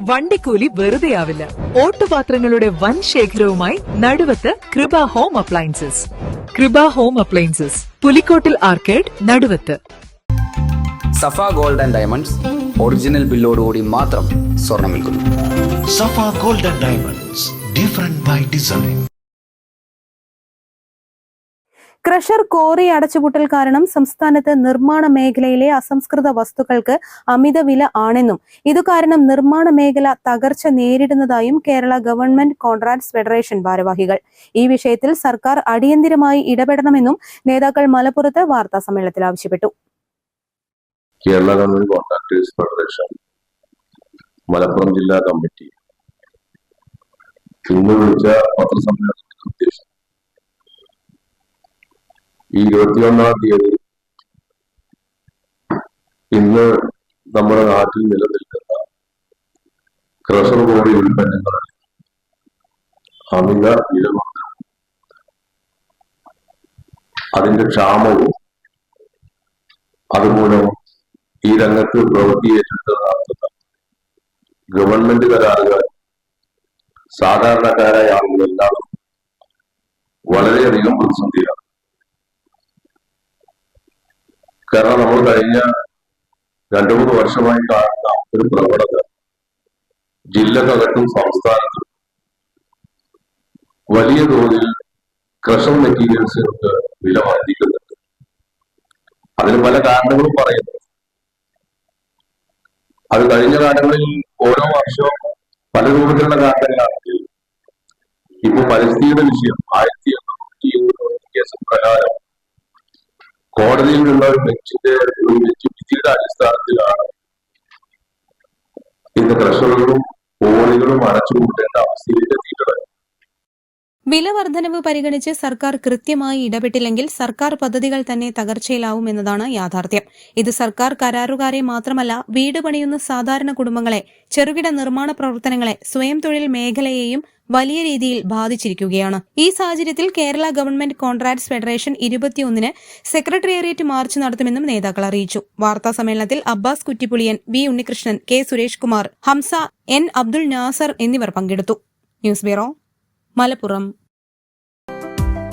വണ്ടിക്കൂലി വെറുതെയാവില്ല. ഓട്ടുപാത്രങ്ങളുടെ വൻ ശേഖരവുമായി Naduvath Kripa home appliances. Kripa home appliances. Pulikkottil arcade Naduvath. Safa gold and diamonds original ബില്ലോട് കൂടി മാത്രം സ്വർണം വിൽക്കുന്നു. Safa gold and diamonds different by design. Crusher quarry അടച്ചുപൂട്ടൽ കാരണം സംസ്ഥാനത്ത് നിർമ്മാണ മേഖലയിലെ അസംസ്കൃത വസ്തുക്കൾക്ക് അമിത വില ആണെന്നും ഇതു കാരണം നിർമ്മാണ മേഖല തകർച്ച നേരിടുന്നതായും കേരള ഗവൺമെന്റ് കോൺട്രാക്ട്സ് ഫെഡറേഷൻ ഭാരവാഹികൾ. ഈ വിഷയത്തിൽ സർക്കാർ അടിയന്തിരമായി ഇടപെടണമെന്നും നേതാക്കൾ മലപ്പുറത്ത് വാർത്താ സമ്മേളനത്തിൽ ആവശ്യപ്പെട്ടു. Kerala government contractors federation Malappuram ജില്ലാ കമ്മിറ്റി ഇന്ന് വിളിച്ച പത്രസമ്മേളനത്തിന്റെ ഈ ഇരുപത്തിയൊന്നാം തീയതി ഇന്ന് നമ്മുടെ നാട്ടിൽ നിലനിൽക്കുന്ന ക്രഷർ ബോഡി ഉൽപ്പന്നങ്ങളുടെ അമിത വില വർധന അതിന്റെ ക്ഷാമവും അതുമൂലം ഈ രംഗത്ത് പ്രവൃത്തി ഏറ്റെടുത്ത് നടത്തുന്ന ഗവൺമെന്റ് കരാറുകൾ സാധാരണക്കാരായ ആളുകളെല്ലാം വളരെയധികം പ്രതിസന്ധിയാണ് കാരണം നമ്മൾ കഴിഞ്ഞ രണ്ടു മൂന്ന് വർഷമായി കാണുന്ന ഒരു പ്രവണത. ജില്ലകൾക്കും സംസ്ഥാനത്തും വലിയ തോതിൽ ക്രഷർ മെറ്റീരിയൽസുകൾക്ക് വില വർദ്ധിക്കുന്നുണ്ട്. അതിന് പല കാരണങ്ങളും പറയുന്നു. അത് കഴിഞ്ഞ കാലങ്ങളിൽ ഓരോ വർഷവും പല രൂപത്തിലുള്ള കാരണങ്ങളാണെങ്കിൽ ഇപ്പൊ പരിസ്ഥിതിയുടെ വിഷയം ആയിരത്തി എണ്ണൂറ്റി കേസ് പ്രകാരം കോടതിയിൽ നിന്നുള്ള ഒരു ബെഞ്ചിന്റെ ഒരു ബെഞ്ച് വിധിയുടെ അടിസ്ഥാനത്തിലാണ് ഇന്ന് ക്രഷറുകളും ഓളികളും അടച്ചുപൂട്ടേണ്ട അവസ്ഥയിലേക്ക് വില വർധനവ് പരിഗണിച്ച് സർക്കാർ കൃത്യമായി ഇടപെട്ടില്ലെങ്കിൽ സർക്കാർ പദ്ധതികൾ തന്നെ തകർച്ചയിലാവും എന്നതാണ് യാഥാർത്ഥ്യം. ഇത് സർക്കാർ കരാറുകാരെ മാത്രമല്ല വീട് പണിയുന്ന സാധാരണ കുടുംബങ്ങളെ ചെറുകിട നിർമ്മാണ പ്രവർത്തനങ്ങളെ സ്വയം തൊഴിൽ മേഖലയെയും വലിയ രീതിയിൽ ബാധിച്ചിരിക്കുകയാണ്. ഈ സാഹചര്യത്തിൽ കേരള ഗവൺമെന്റ് കോൺട്രാക്ട്സ് ഫെഡറേഷൻ ഇരുപത്തിയൊന്നിന് സെക്രട്ടേറിയറ്റ് മാർച്ച് നടത്തുമെന്നും നേതാക്കൾ അറിയിച്ചു. വാർത്താ സമ്മേളനത്തിൽ Abbas Kuttippuliyan B Unnikrishnan K Suresh Kumar Hamsa N Abdul Nasar എന്നിവർ പങ്കെടുത്തു. News bureau Malappuram.